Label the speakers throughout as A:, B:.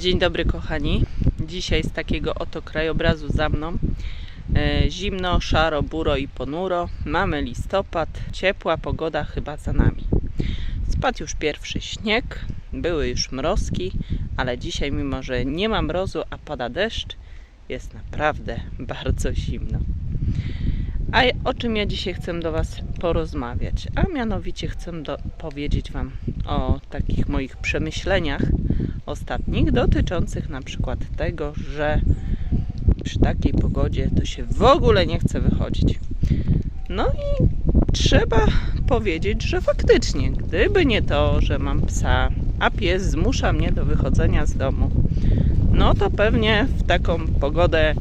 A: Dzień dobry kochani. Dzisiaj z takiego oto krajobrazu za mną. E, zimno, szaro, buro i ponuro. Mamy listopad, ciepła pogoda chyba za nami. Spadł już pierwszy śnieg, były już mrozki, ale dzisiaj mimo, że nie ma mrozu, a pada deszcz, jest naprawdę bardzo zimno. A o czym ja dzisiaj chcę do Was porozmawiać? A mianowicie chcę do, powiedzieć Wam o takich moich przemyśleniach ostatnich dotyczących na przykład tego, że przy takiej pogodzie to się w ogóle nie chce wychodzić. No i trzeba powiedzieć, że faktycznie, gdyby nie to, że mam psa, a pies zmusza mnie do wychodzenia z domu, no to pewnie w taką pogodę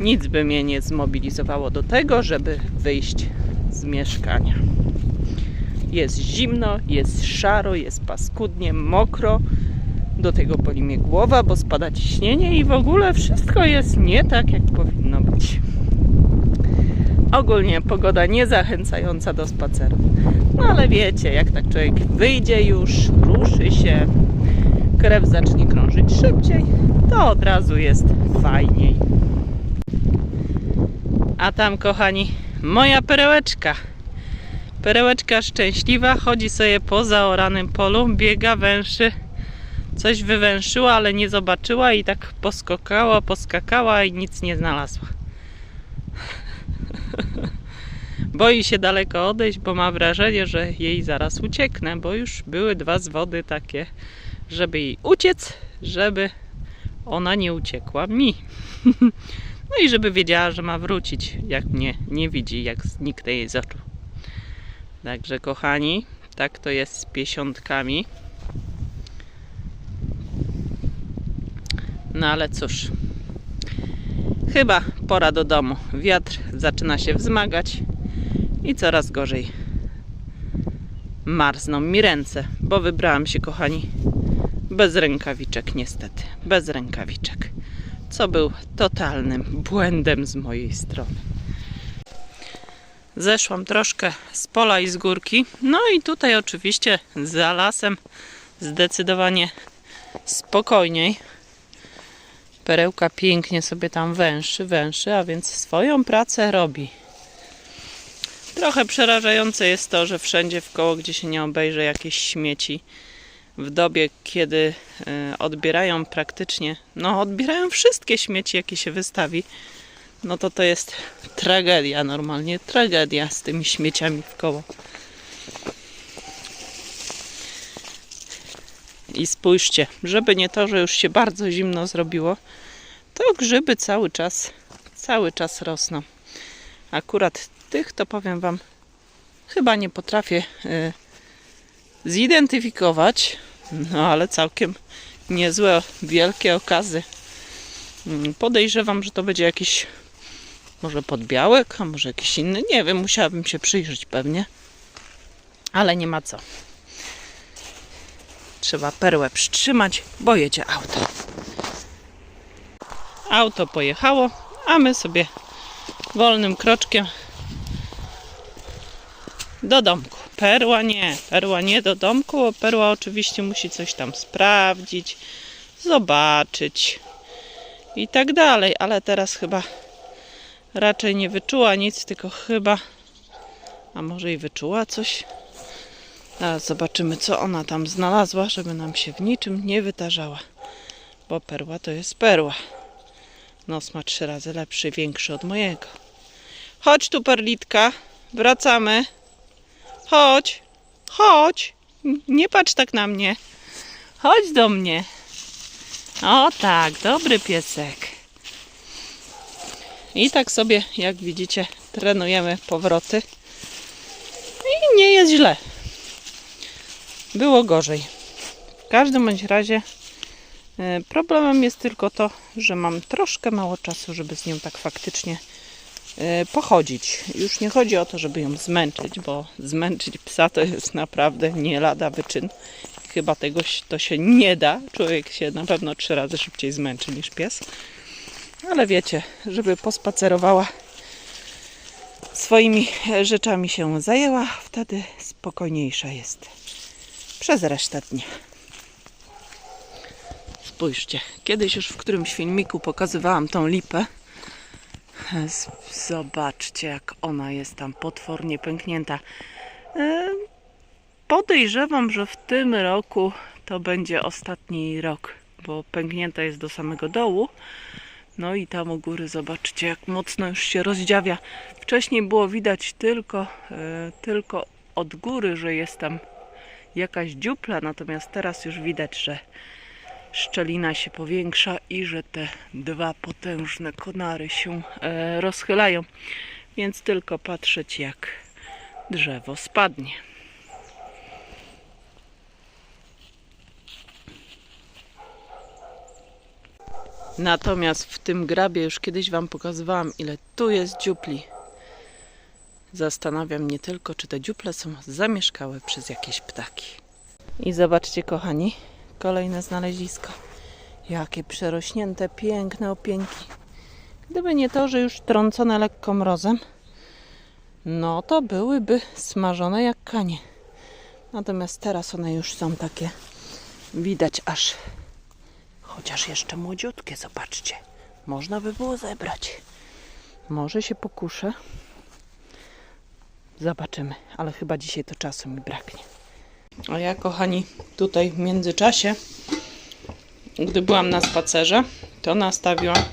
A: nic by mnie nie zmobilizowało do tego, żeby wyjść z mieszkania. Jest zimno, jest szaro, jest paskudnie, mokro. Do tego boli mnie głowa, bo spada ciśnienie i w ogóle wszystko jest nie tak, jak powinno być. Ogólnie pogoda nie zachęcająca do spacerów. No ale wiecie, jak tak człowiek wyjdzie już, ruszy się, krew zacznie krążyć szybciej, to od razu jest fajniej. A tam, kochani, moja perełeczka. Perełeczka szczęśliwa, chodzi sobie po zaoranym polu, biega, węszy. Coś wywęszyła, ale nie zobaczyła i tak poskakała, poskakała i nic nie znalazła. Boi się daleko odejść, bo ma wrażenie, że jej zaraz ucieknę, bo już były dwa zwody takie, żeby jej uciec, żeby ona nie uciekła mi. No i żeby wiedziała, że ma wrócić, jak mnie nie widzi, jak zniknę jej z oczu. Także kochani, tak to jest z piesiątkami. No ale cóż, chyba pora do domu. Wiatr zaczyna się wzmagać i coraz gorzej marzną mi ręce, bo wybrałam się, kochani, bez rękawiczek, niestety. Bez rękawiczek co był totalnym błędem z mojej strony. Zeszłam troszkę z pola i z górki. No i tutaj oczywiście za lasem zdecydowanie spokojniej. Perełka pięknie sobie tam węszy, węszy, a więc swoją pracę robi. Trochę przerażające jest to, że wszędzie w koło, gdzie się nie obejrzy jakieś śmieci, w dobie, kiedy e, odbierają praktycznie, no odbierają wszystkie śmieci, jakie się wystawi, no to to jest tragedia normalnie, tragedia z tymi śmieciami w koło. I spójrzcie, żeby nie to, że już się bardzo zimno zrobiło, to grzyby cały czas, cały czas rosną. Akurat tych to powiem Wam, chyba nie potrafię y, zidentyfikować, no ale całkiem niezłe, wielkie okazy. Mm, Podejrzewam, że to będzie jakiś może podbiałek, a może jakiś inny. Nie wiem, musiałabym się przyjrzeć pewnie. Ale nie ma co. Trzeba perłę przytrzymać, bo jedzie auto. Auto pojechało, a my sobie wolnym kroczkiem do domku. Perła nie, perła nie do domku, bo perła oczywiście musi coś tam sprawdzić, zobaczyć i tak dalej, ale teraz chyba raczej nie wyczuła nic, tylko chyba, a może i wyczuła coś. Teraz zobaczymy, co ona tam znalazła, żeby nam się w niczym nie wytarzała, bo perła to jest perła. Nos ma trzy razy lepszy, większy od mojego. Chodź tu, perlitka, wracamy. Chodź, chodź. Nie patrz tak na mnie. Chodź do mnie. O tak, dobry piesek. I tak sobie, jak widzicie, trenujemy powroty. I nie jest źle. Było gorzej. W każdym bądź razie e, problemem jest tylko to, że mam troszkę mało czasu, żeby z nią tak faktycznie pochodzić. Już nie chodzi o to, żeby ją zmęczyć, bo zmęczyć psa to jest naprawdę nie lada wyczyn. Chyba tego to się nie da. Człowiek się na pewno trzy razy szybciej zmęczy niż pies. Ale wiecie, żeby pospacerowała, swoimi e, rzeczami się zajęła, wtedy spokojniejsza jest przez resztę dnia. Spójrzcie, kiedyś już w którymś filmiku pokazywałam tą lipę. Zobaczcie, jak ona jest tam potwornie pęknięta. E, Podejrzewam, że w tym roku to będzie ostatni rok, bo pęknięta jest do samego dołu. No i tam u góry zobaczcie, jak mocno już się rozdziawia. Wcześniej było widać tylko, e, tylko od góry, że jest tam jakaś dziupla, natomiast teraz już widać, że szczelina się powiększa i że te dwa potężne konary się e, rozchylają. Więc tylko patrzeć, jak drzewo spadnie. Natomiast w tym grabie już kiedyś Wam pokazywałam, ile tu jest dziupli. Zastanawia mnie tylko, czy te dziuple są zamieszkałe przez jakieś ptaki. I zobaczcie, kochani, kolejne znalezisko. Jakie przerośnięte, piękne opieńki. Gdyby nie to, że już trącone lekko mrozem, no to byłyby smażone jak kanie. Natomiast teraz one już są takie, widać aż Chociaż jeszcze młodziutkie, zobaczcie. Można by było zebrać. Może się pokuszę. Zobaczymy, ale chyba dzisiaj to czasu mi braknie. A ja, kochani, tutaj w międzyczasie, gdy byłam na spacerze, to nastawiłam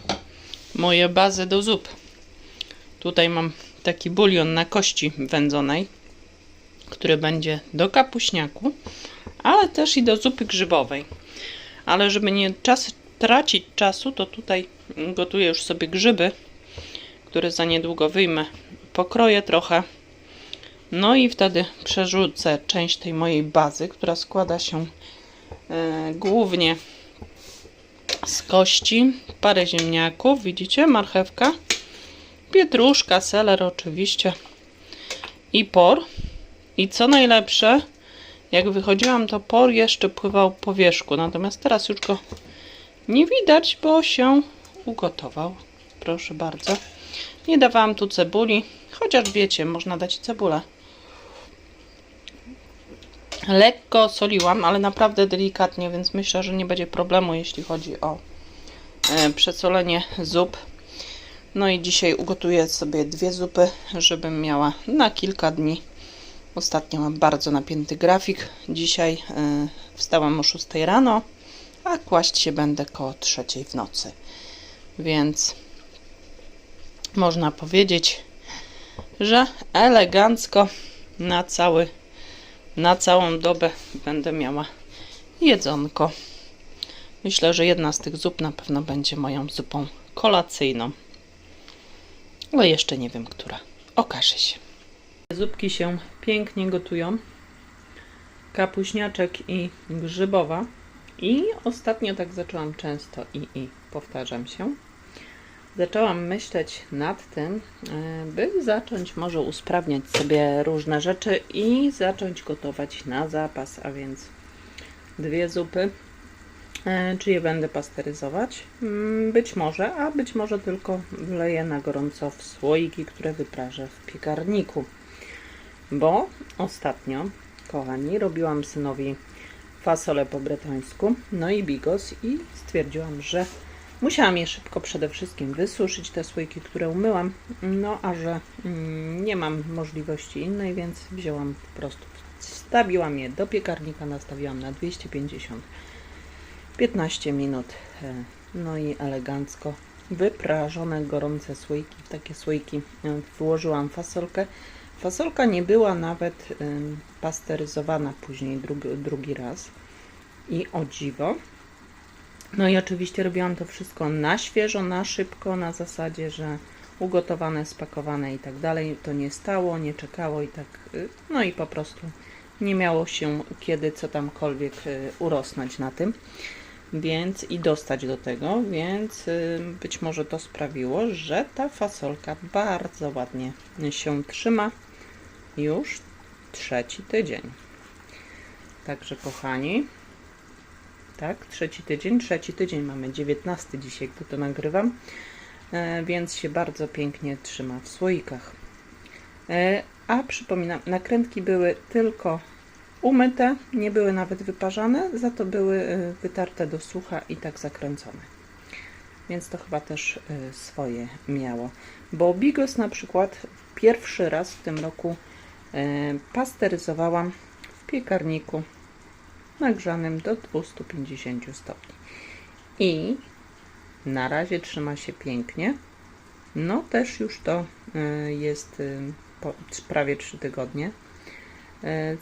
A: moje bazy do zup. Tutaj mam taki bulion na kości wędzonej, który będzie do kapuśniaku, ale też i do zupy grzybowej. Ale żeby nie czas, tracić czasu, to tutaj gotuję już sobie grzyby, które za niedługo wyjmę. Pokroję trochę. No i wtedy przerzucę część tej mojej bazy, która składa się e, głównie z kości, parę ziemniaków, widzicie, marchewka, pietruszka, seler oczywiście i por. I co najlepsze, jak wychodziłam, to por jeszcze pływał po wierzchu, natomiast teraz już go nie widać, bo się ugotował. Proszę bardzo. Nie dawałam tu cebuli, chociaż wiecie, można dać cebulę. Lekko soliłam, ale naprawdę delikatnie, więc myślę, że nie będzie problemu, jeśli chodzi o e, przesolenie zup. No i dzisiaj ugotuję sobie dwie zupy, żebym miała na kilka dni. Ostatnio mam bardzo napięty grafik. Dzisiaj y, wstałam o 6 rano, a kłaść się będę koło 3 w nocy. Więc można powiedzieć, że elegancko na cały na całą dobę będę miała jedzonko. Myślę, że jedna z tych zup na pewno będzie moją zupą kolacyjną. Ale jeszcze nie wiem, która. Okaże się. Zupki się pięknie gotują. Kapuśniaczek i grzybowa. I ostatnio tak zaczęłam często i, i powtarzam się. Zaczęłam myśleć nad tym, e, by zacząć może usprawniać sobie różne rzeczy i zacząć gotować na zapas, a więc dwie zupy. E, Czy je będę pasteryzować? Mm, Być może, a być może tylko wleję na gorąco w słoiki, które wyprażę w piekarniku. Bo ostatnio, kochani, robiłam synowi fasolę po bretońsku, no i bigos i stwierdziłam, że musiałam je szybko przede wszystkim wysuszyć, te słoiki, które umyłam, no a że mm, nie mam możliwości innej, więc wzięłam po prostu, wstawiłam je do piekarnika, nastawiłam na 250 15 minut, e, no i elegancko wyprażone gorące słoiki, w takie słoiki e, włożyłam fasolkę. Fasolka nie była nawet pasteryzowana później drugi, drugi raz. I o dziwo. No i oczywiście robiłam to wszystko na świeżo, na szybko, na zasadzie, że ugotowane, spakowane i tak dalej. To nie stało, nie czekało i tak. y, No i po prostu nie miało się kiedy co tamkolwiek y, urosnąć na tym. Więc i dostać do tego, więc y, być może to sprawiło, że ta fasolka bardzo ładnie się trzyma już trzeci tydzień. Także kochani, tak, trzeci tydzień, trzeci tydzień mamy 19 dzisiaj, gdy to nagrywam, e, więc się bardzo pięknie trzyma w słoikach. E, a przypominam, nakrętki były tylko umyte, nie były nawet wyparzane, za to były y, wytarte do sucha i tak zakręcone. Więc to chyba też swoje miało. Bo bigos na przykład pierwszy raz w tym roku pasteryzowałam w piekarniku nagrzanym do 250 stopni. I na razie trzyma się pięknie. No też już to y, jest y, prawie 3 tygodnie. Y,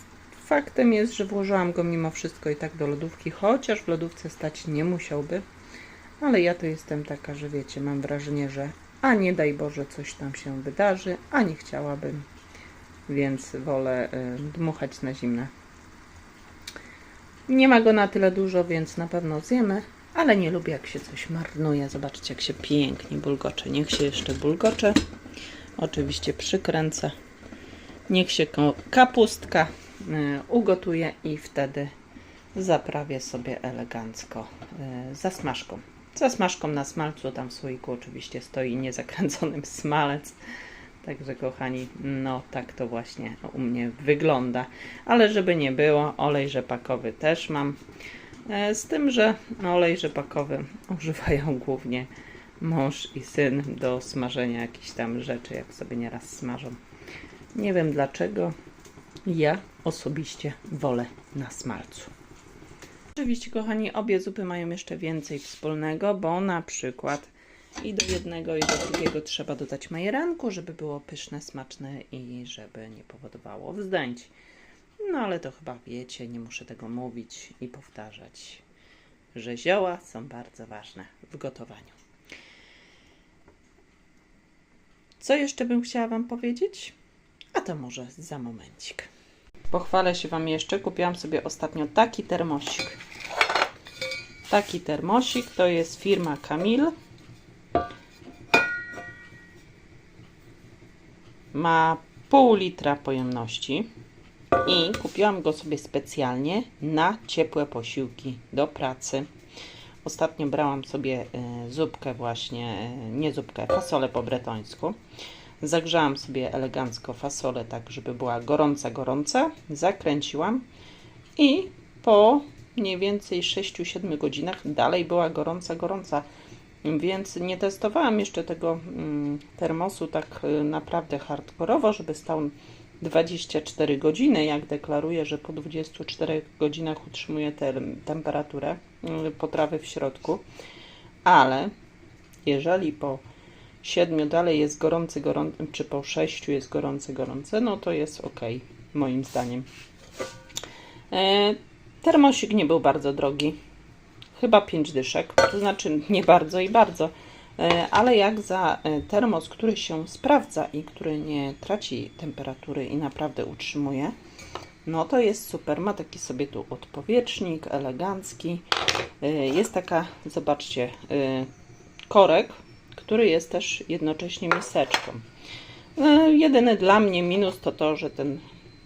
A: Faktem jest, że włożyłam go mimo wszystko i tak do lodówki, chociaż w lodówce stać nie musiałby. Ale ja to jestem taka, że wiecie, mam wrażenie, że a nie daj Boże coś tam się wydarzy, a nie chciałabym, więc wolę dmuchać na zimne. Nie ma go na tyle dużo, więc na pewno zjemy, ale nie lubię jak się coś marnuje. Zobaczcie jak się pięknie bulgocze. Niech się jeszcze bulgocze. Oczywiście przykręcę. Niech się kapustka y, ugotuje i wtedy zaprawię sobie elegancko y, zasmażką. Zasmażką na smalcu, tam w słoiku oczywiście stoi niezakręconym smalec. Także kochani, no tak to właśnie u mnie wygląda. Ale żeby nie było, olej rzepakowy też mam. E, Z tym, że olej rzepakowy używają głównie mąż i syn do smażenia jakichś tam rzeczy, jak sobie nieraz smażą. Nie wiem dlaczego. Ja osobiście wolę na smalcu. Oczywiście, kochani, obie zupy mają jeszcze więcej wspólnego, bo na przykład i do jednego, i do drugiego trzeba dodać majeranku, żeby było pyszne, smaczne i żeby nie powodowało wzdęć. No ale to chyba wiecie, nie muszę tego mówić i powtarzać, że zioła są bardzo ważne w gotowaniu. Co jeszcze bym chciała Wam powiedzieć? A to może za momencik. Pochwalę się Wam jeszcze. Kupiłam sobie ostatnio taki termosik. Taki termosik to jest firma Kamil. Ma pół litra pojemności i kupiłam go sobie specjalnie na ciepłe posiłki do pracy. Ostatnio brałam sobie e, zupkę właśnie, e, nie zupkę, fasolę po bretońsku. Zagrzałam sobie elegancko fasolę tak, żeby była gorąca, gorąca. Zakręciłam i po mniej więcej 6-7 godzinach dalej była gorąca, gorąca. Więc nie testowałam jeszcze tego mm, termosu tak y, naprawdę hardkorowo, żeby stał 24 godziny, jak deklaruję, że po 24 godzinach utrzymuje te, temperaturę y, potrawy w środku. Ale jeżeli po 7 dalej jest gorący, gorący, czy po 6 jest gorący, gorący, no to jest ok, moim zdaniem. E, termosik nie był bardzo drogi. Chyba 5 dyszek, to znaczy nie bardzo i bardzo, e, ale jak za e, termos, który się sprawdza i który nie traci temperatury i naprawdę utrzymuje, no to jest super. Ma taki sobie tu odpowietrznik elegancki. E, Jest taka, zobaczcie, korek, który jest też jednocześnie miseczką. Jedyny dla mnie minus to to, że ten,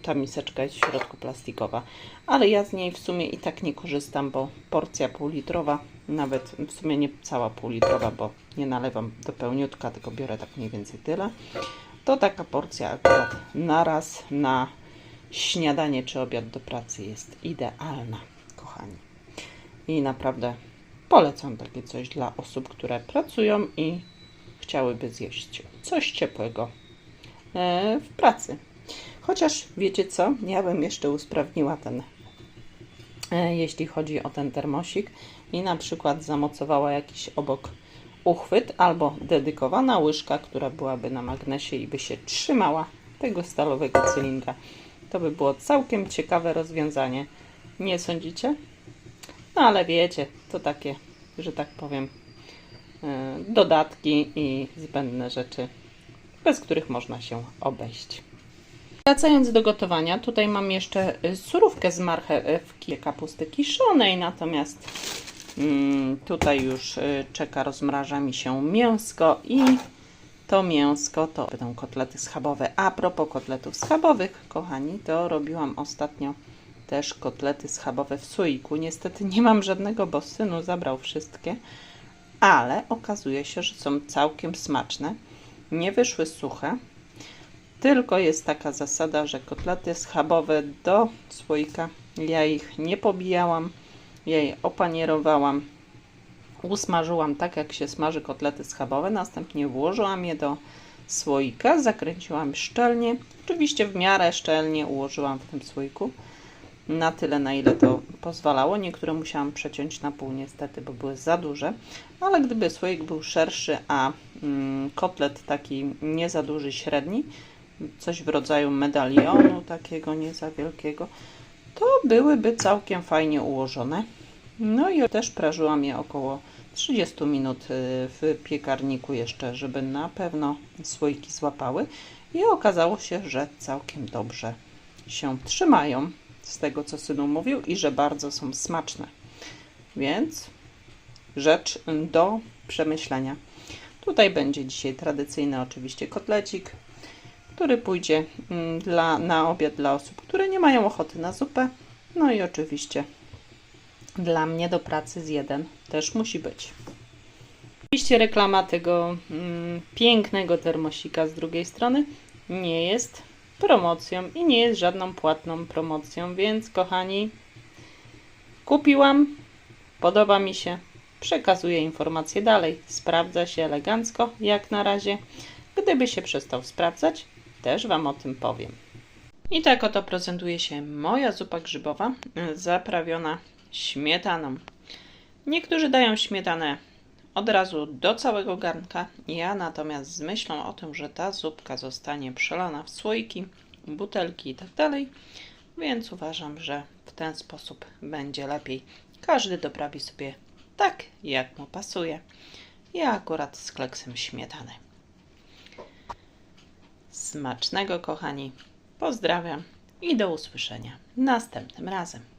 A: ta miseczka jest w środku plastikowa, ale ja z niej w sumie i tak nie korzystam, bo porcja półlitrowa, nawet w sumie nie cała półlitrowa, bo nie nalewam do pełniutka, tylko biorę tak mniej więcej tyle, to taka porcja akurat naraz na śniadanie czy obiad do pracy jest idealna, kochani. I naprawdę polecam takie coś dla osób, które pracują i chciałyby zjeść coś ciepłego e, w pracy. Chociaż wiecie co, ja bym jeszcze usprawniła ten, e, jeśli chodzi o ten termosik i na przykład zamocowała jakiś obok uchwyt albo dedykowana łyżka, która byłaby na magnesie i by się trzymała tego stalowego cylindra. To by było całkiem ciekawe rozwiązanie. Nie sądzicie? No ale wiecie, to takie, że tak powiem, e, dodatki i zbędne rzeczy, bez których można się obejść. Wracając do gotowania, tutaj mam jeszcze y, surówkę z marchewki kapusty kiszonej, natomiast mm, tutaj już y, czeka, rozmraża mi się mięsko i to mięsko to będą kotlety schabowe. A propos kotletów schabowych, kochani, to robiłam ostatnio też kotlety schabowe w słoiku. Niestety nie mam żadnego, bo synu zabrał wszystkie, ale okazuje się, że są całkiem smaczne. Nie wyszły suche. Tylko jest taka zasada, że kotlety schabowe do słoika, ja ich nie pobijałam, ja je opanierowałam, usmażyłam tak, jak się smaży kotlety schabowe, następnie włożyłam je do słoika, zakręciłam szczelnie, oczywiście w miarę szczelnie ułożyłam w tym słoiku, na tyle, na ile to pozwalało. Niektóre musiałam przeciąć na pół niestety, bo były za duże, ale gdyby słoik był szerszy, a mm, kotlet taki nie za duży, średni, coś w rodzaju medalionu takiego nie za wielkiego, to byłyby całkiem fajnie ułożone. No i też prażyłam je około 30 minut y, w piekarniku jeszcze, żeby na pewno słoiki złapały i okazało się, że całkiem dobrze się trzymają z tego, co synu mówił i że bardzo są smaczne. Więc rzecz do przemyślenia. Tutaj będzie dzisiaj tradycyjny oczywiście kotlecik, który pójdzie mm, dla, na obiad dla osób, które nie mają ochoty na zupę. No i oczywiście dla mnie do pracy z jeden też musi być. Oczywiście reklama tego mm, pięknego termosika z drugiej strony nie jest promocją i nie jest żadną płatną promocją, więc kochani, kupiłam, podoba mi się, przekazuję informacje dalej. Sprawdza się elegancko, jak na razie. Gdyby się przestał sprawdzać, też Wam o tym powiem. I tak oto prezentuje się moja zupa grzybowa, y, zaprawiona śmietaną. Niektórzy dają śmietanę od razu do całego garnka. Ja natomiast z myślą o tym, że ta zupka zostanie przelana w słoiki, butelki i tak dalej, więc uważam, że w ten sposób będzie lepiej. Każdy doprawi sobie tak, jak mu pasuje. Ja akurat z kleksem śmietany. Smacznego, kochani. Pozdrawiam i do usłyszenia następnym razem.